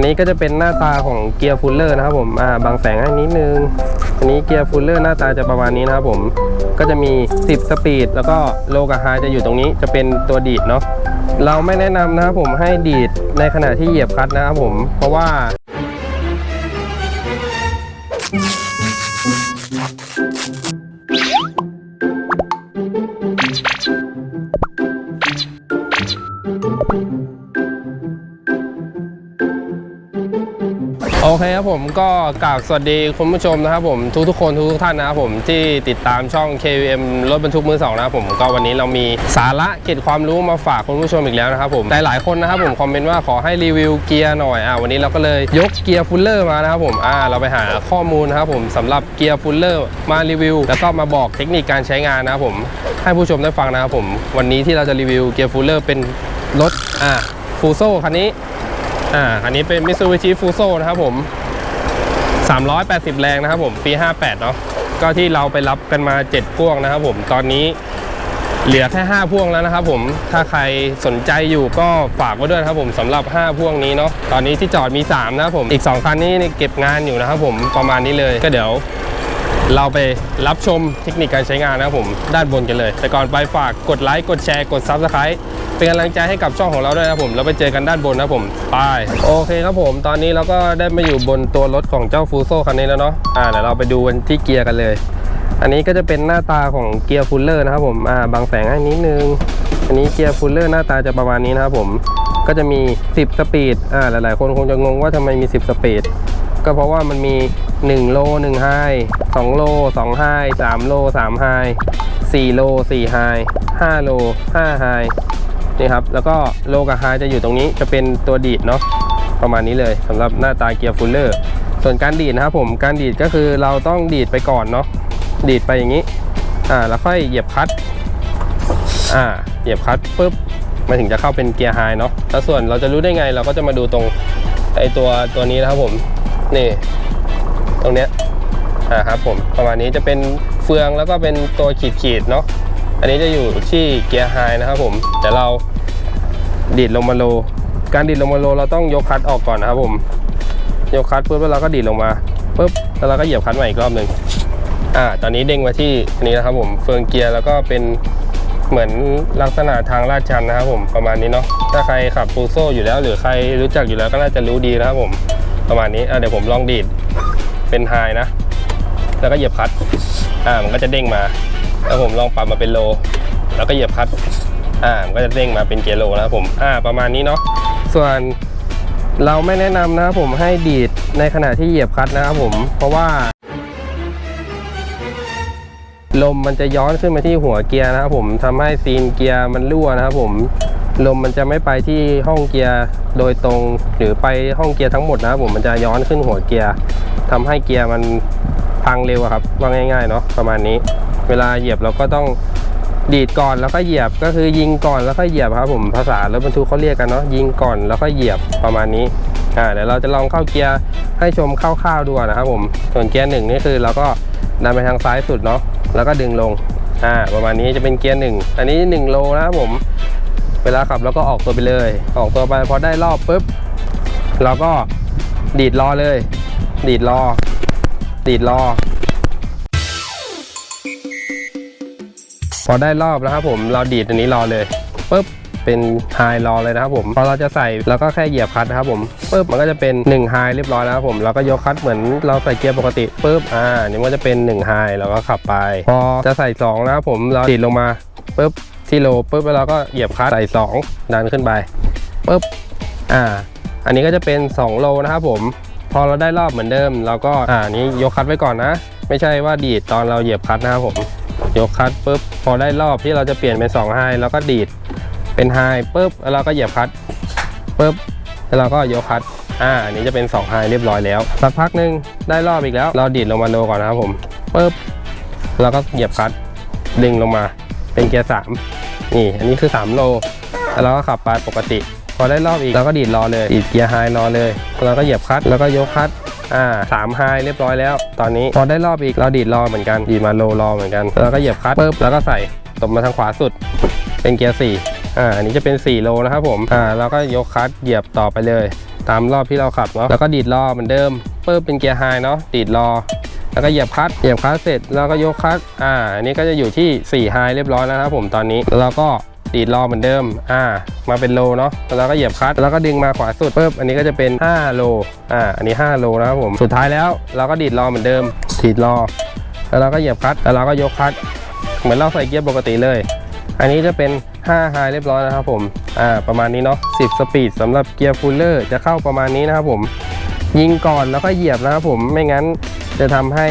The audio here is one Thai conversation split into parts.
นนี้ก็จะเป็นหน้าตาของเกียร์ฟูลเลอร์นะครับผมอ่าบางแสงให้นิดนึง อันนี้เกียร์ฟูลเลอร์หน้าตาจะประมาณนี้นะครับผม ก็จะมี 10 สปีด แล้วก็โลกับไฮจะอยู่ตรงนี้ จะเป็นตัวดีดเนาะ เราไม่แนะนำนะครับผมให้ดีดในขณะที่เหยียบคลัตช์นะครับผม เพราะว่า โอเคครับผมก็กราบสวัสดีคุณผู้ชมนะครับผมทุกทุกๆคนทุกทุกท่านนะครับผมที่ติดตามช่อง KVM รถบรรทุกมือสองนะครับผมก็วันนี้เรามีสาระเกร็ดความรู้มาฝากคุณผู้ชมอีกแล้วนะครับผมหลายคนนะครับผมคอมเมนต์ว่าขอให้รีวิวเกียร์หน่อยอ่าวันนี้เราก็เลยยกเกียร์ฟูลเลอร์มานะครับผมอ่าเราไปหาข้อมูลนะครับผมสำหรับเกียร์ฟูลเลอร์มารีวิว แล้วก็มาบอกเทคนิคการใช้งานนะครับผมให้ผู้ชมได้ฟังนะครับผมวันนี้ที่เราจะรีวิวเกียร์ฟูลเลอร์เป็นรถอ่าฟูโซคันนี้ อ่าคันนี้เป็น Mitsubishi Fuso นะครับผม 380 แรงนะครับผมปี 58 เนาะก็ที่เราไปรับกันมา 7 พ่วงนะครับผมตอนนี้เหลือแค่ 5 พ่วงแล้วนะครับผมถ้าใครสนใจอยู่ก็ฝากไว้ด้วยนะครับผมสำหรับ 5 พ่วงนี้เนาะตอนนี้ที่จอดมี 3 นะครับผมอีก 2 คันนี้เก็บงานอยู่นะครับผมประมาณนี้เลยก็เดี๋ยวเราไปรับชมเทคนิคการใช้งานนะครับผมด้านบนกันเลย แต่ก่อนไปฝากกดไลค์กดแชร์กด Subscribe เป็นกำลังใจให้กับช่องของเราด้วยนะผมแล้วไปเจอกันด้านบนนะผมไปโอเคครับผม ตอนนี้เราก็ได้มาอยู่บนตัวรถของเจ้าฟูโซคันนี้แล้วเนาะอ่าเดี๋ยวเราไปดูกันที่เกียร์กันเลย อันนี้ก็จะเป็นหน้าตาของเกียร์ฟูลเลอร์นะครับผมอ่าบางแสงให้นิดนึงอันนี้เกียร์ฟูลเลอร์หน้าตาจะประมาณนี้นะครับผมก็จะมี 10 สปีดอ่าหลาย ๆ คนคงจะงงว่าทำไมมี 10 สปีดก็เพราะว่ามันมี 1 โล1ไฮ2 โล2ไฮ3โล3ไฮ4โล4ไฮ5โล5ไฮ นี่ครับ แล้วก็โลกับไฮจะอยู่ตรงนี้จะเป็นตัวดีดเนาะประมาณนี้เลยสำหรับหน้าตาเกียร์ฟูลเลอร์ส่วนการดีดนะครับผมการดีดก็คือเราต้องดีดไปก่อนเนาะดีดไปอย่างนี้อ่าแล้วค่อยเหยียบคัตอ่าเหยียบคัตปุ๊บมันถึงจะเข้าเป็นเกียร์ไฮเนาะแล้วส่วนเราจะรู้ได้ไงเราก็จะมาดูตรงไอตัวตัวนี้นะครับผมนี่ตรงเนี้ยอ่าครับผมประมาณนี้จะเป็นเฟืองแล้วก็เป็นตัวขีดขีดเนาะ อันนี้จะอยู่ที่เกียร์ไฮนะครับผมเดี๋ยวเราดีดลงมาโล การดีดลงมาโลเราต้องยกคลัตช์ออกก่อนนะครับผมยกคลัตช์ปุ๊บแล้วเราก็ดีดลงมาปุ๊บแล้วเราก็เหยียบคลัตช์ใหม่อีกรอบหนึ่งอ่าตอนนี้เด้งมาที่นนี้นะครับผมเฟืองเกียร์แล้วก็เป็นเหมือนลักษณะทางลาดชันนะครับผมประมาณนี้เนาะถ้าใครขับฟูโซอยู่แล้ว หรือใครรู้จักอยู่แล้วก็น่าจะรู้ดีนะครับผมประมาณนี้เดี๋ยวผมลองดีดเป็นไฮนะ แล้วก็เหยียบคลัตช์อ่ามันก็จะเด้งมา แล้วผมลองปรับมาเป็นโล แล้วก็เหยียบคัตอ่ามันก็จะเด้งมาเป็นเกียร์โลนะครับผมอ่าประมาณนี้เนาะส่วนเราไม่แนะนำนะครับผมให้ดีดในขณะที่เหยียบคัตนะครับผมเพราะว่า ลมมันจะย้อนขึ้นมาที่หัวเกียร์นะครับผมทำให้ซีนเกียร์มันรั่วนะครับผมลมมันจะไม่ไปที่ห้องเกียร์โดยตรง หรือไปห้องเกียร์ทั้งหมดนะครับผมมันจะย้อนขึ้นหัวเกียร์ทำให้เกียร์มันพังเร็วอะครับว่าง่ายๆเนาะประมาณนี้ เวลาเหยียบเราก็ต้องดีดก่อนแล้วก็เหยียบก็คือยิงก่อนแล้วก็เหยียบครับผมภาษารถบรรทุกเขาเรียกกันเนาะยิงก่อนแล้วก็เหยียบประมาณนี้อ่าเดี๋ยวเราจะลองเข้าเกียร์ให้ชมคร่าวๆดูก่อนนะครับผมส่วนเกียร์หนึ่งนี่คือเราก็ดันไปทางซ้ายสุดเนาะแล้วก็ดึงลงอ่าประมาณนี้จะเป็นเกียร์หนึ่งอันนี้หนึ่งโลนะครับผม เวลาขับแล้วก็ออกตัวไปเลย ออกตัวไปพอได้รอบปุ๊บเราก็ดีดรอเลย ดีดรอดีดรอ อได้รอบนะครับผมเราดีดอันนี้รอเลยปุ๊บเป็นไฮรอเลยนะครับผมพอเราจะใส่เราก็แค่เหยียบคัตนะครับผมปุ๊บมันก็จะเป็น1ไฮเรียบร้อยแล้วครับผมเราก็ยกคลัตเหมือนเราใส่เกียร์ปกติปุ๊บอ่านี่มันก็จะเป็น1ไฮเราก็ขับไป พอจะใส่สองนะครับผมเราดีดลงมาปุ๊บที่โลปุ๊บแล้วเราก็เหยียบคัตใส่สองดันขึ้นไปปุ๊บอ่า อันนี้ก็จะเป็น 2 โลนะครับผม พอเราได้รอบเหมือนเดิมเราก็อ่านี้ยกคลัตไว้ก่อนนะ ไม่ใช่ว่าดีดตอนเราเหยียบคัตนะครับผม ยกคลัตช์ปุ๊บพอได้รอบที่เราจะเปลี่ยนเป็น2ไฮแล้วก็ดีดเป็นไฮปุ๊บแล้วเราก็เหยียบคลัตช์ปุ๊บแล้วเราก็ยกคลัตช์อ่าอันนี้จะเป็น2ไฮเรียบร้อยแล้วสักพักหนึ่งได้รอบอีกแล้ว เราดีดลงมาโลก่อนนะครับผมปุ๊บแล้วก็เหยียบคลัตช์ดึงลงมาเป็นเกียร์สามนี่อันนี้คือ 3 โล แล้วเราก็ขับไปปกติ พอได้รอบอีกเราก็ดีดรอเลยดีดเกียร์ไฮรอเลยเราก็เหยียบคลัตช์แล้วก็ยกคลัตช์ อ่าสามไฮเรียบร้อยแล้ว ตอนนี้พอได้รอบอีกเราดีดรอเหมือนกันดีดมาโลรอเหมือนกัน แล้วก็เหยียบคัตปุ๊บแล้วก็ใส่ตบมาทางขวาสุด เป็นเกียร์สี่อ่าอันนี้จะเป็น 4 โลนะครับผมอ่าเราก็ยกคัตเหยียบต่อไปเลย ตามรอบที่เราขับเนาะแล้วก็ดีดล้อเหมือนเดิมเพิ่มเป็นเกียร์ไฮเนาะดีดล้อแล้วก็เหยียบคัตเหยียบคัตเสร็จแล้วก็ยกคัตอ่า อันนี้ก็จะอยู่ที่4ไฮเรียบร้อยแล้วนะครับผมตอนนี้ แล้วเราก็ ดีดล้อเหมือนเดิม อ่า มาเป็นโลเนาะ แล้วก็เหยียบคลัตช์แล้วก็ดึงมาขวาสุดปุ๊บ อันนี้ก็จะเป็น 5 โล อ่า อันนี้ 5 โลนะครับผม สุดท้ายแล้วเราก็ดีดล้อเหมือนเดิม ดีดล้อแล้วเราก็เหยียบคลัตช์แล้วเราก็ยกคลัตช์เหมือนเราใส่เกียร์ปกติเลย อันนี้จะเป็น 5 ไฮเรียบร้อยนะครับผม อ่า ประมาณนี้เนาะ 10 สปีดสำหรับเกียร์ฟูลเลอร์จะเข้าประมาณนี้นะครับผม ยิงก่อนแล้วก็เหยียบนะครับผม ไม่งั้นจะทำให้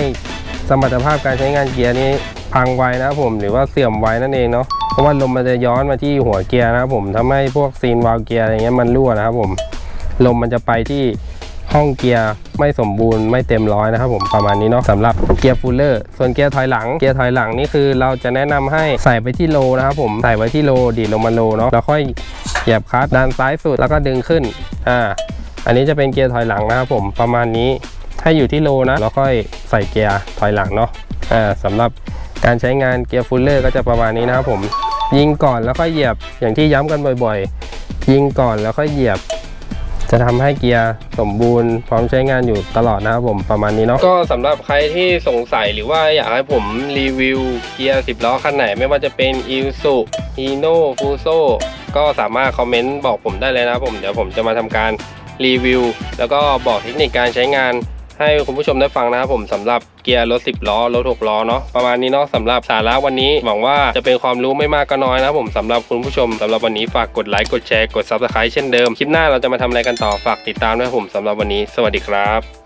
สมรรถภาพการใช้งานเกียร์นี้พังไวนะครับผม หรือว่าเสื่อมไวนั่นเองเนาะ ราะว่าลมมันจะย้อนมาที่หัวเกียร์นะครับผมทำให้พวกซีนวาล์วเกียร์อะไรเงี้ยมันรั่วนะครับผมลมมันจะไปที่ห้องเกียร์ไม่สมบูรณ์ไม่เต็มร้อยนะครับผมประมาณนี้เนาะสำหรับเกียร์ฟูลเลอร์ส่วนเกียร์ถอยหลังเกียร์ถอยหลังนี่คือเราจะแนะนำให้ใส่ไปที่โลนะครับผมใส่ไว้ที่โลดีดลงมาโลเนาะแล้วค่อยเหยียบคลัตช์ด้านซ้ายสุดแล้วก็ดึงขึ้นอ่าอันนี้จะเป็นเกียร์ถอยหลังนะครับผมประมาณนี้ถ้อยู่ที่โลนะแล้วค่อยใส่เกียร์ถอยหลังเนาะอ่าสำหรับการใช้งานเกียร์ฟูลเลอร์ก็จะประมาณนี้นะครับผม ยิงก่อนแล้วค่อยเหยียบอย่างที่ย้ำกันบ่อยๆ ยิงก่อนแล้วค่อยเหยียบ จะทำให้เกียร์สมบูรณ์พร้อมใช้งานอยู่ตลอดนะครับผมประมาณนี้เนาะก็สำหรับใครที่สงสัยหรือว่าอยากให้ผมรีวิวเกียร์10ล้อคันไหน ไม่ว่าจะเป็น i s u Hino Fuso ก็สามารถคอมเมนต์บอกผมได้เลยนะครับผมเดี๋ยวผมจะมาทำการรีวิวแล้วก็บอกเทคนิคการใช้งาน ให้คุณผู้ชมได้ฟังนะครับผมสำหรับเกียร์รถ 10 ล้อรถ 6 ล้อเนาะประมาณนี้เนาะสำหรับสาระวันนี้หวังว่าจะเป็นความรู้ไม่มากก็น้อยนะครับผมสำหรับคุณผู้ชมสำหรับวันนี้ฝากกดไลค์กดแชร์กด Subscribe เช่นเดิมคลิปหน้าเราจะมาทำอะไรกันต่อฝากติดตามด้วยผมสำหรับวันนี้ สวัสดีครับ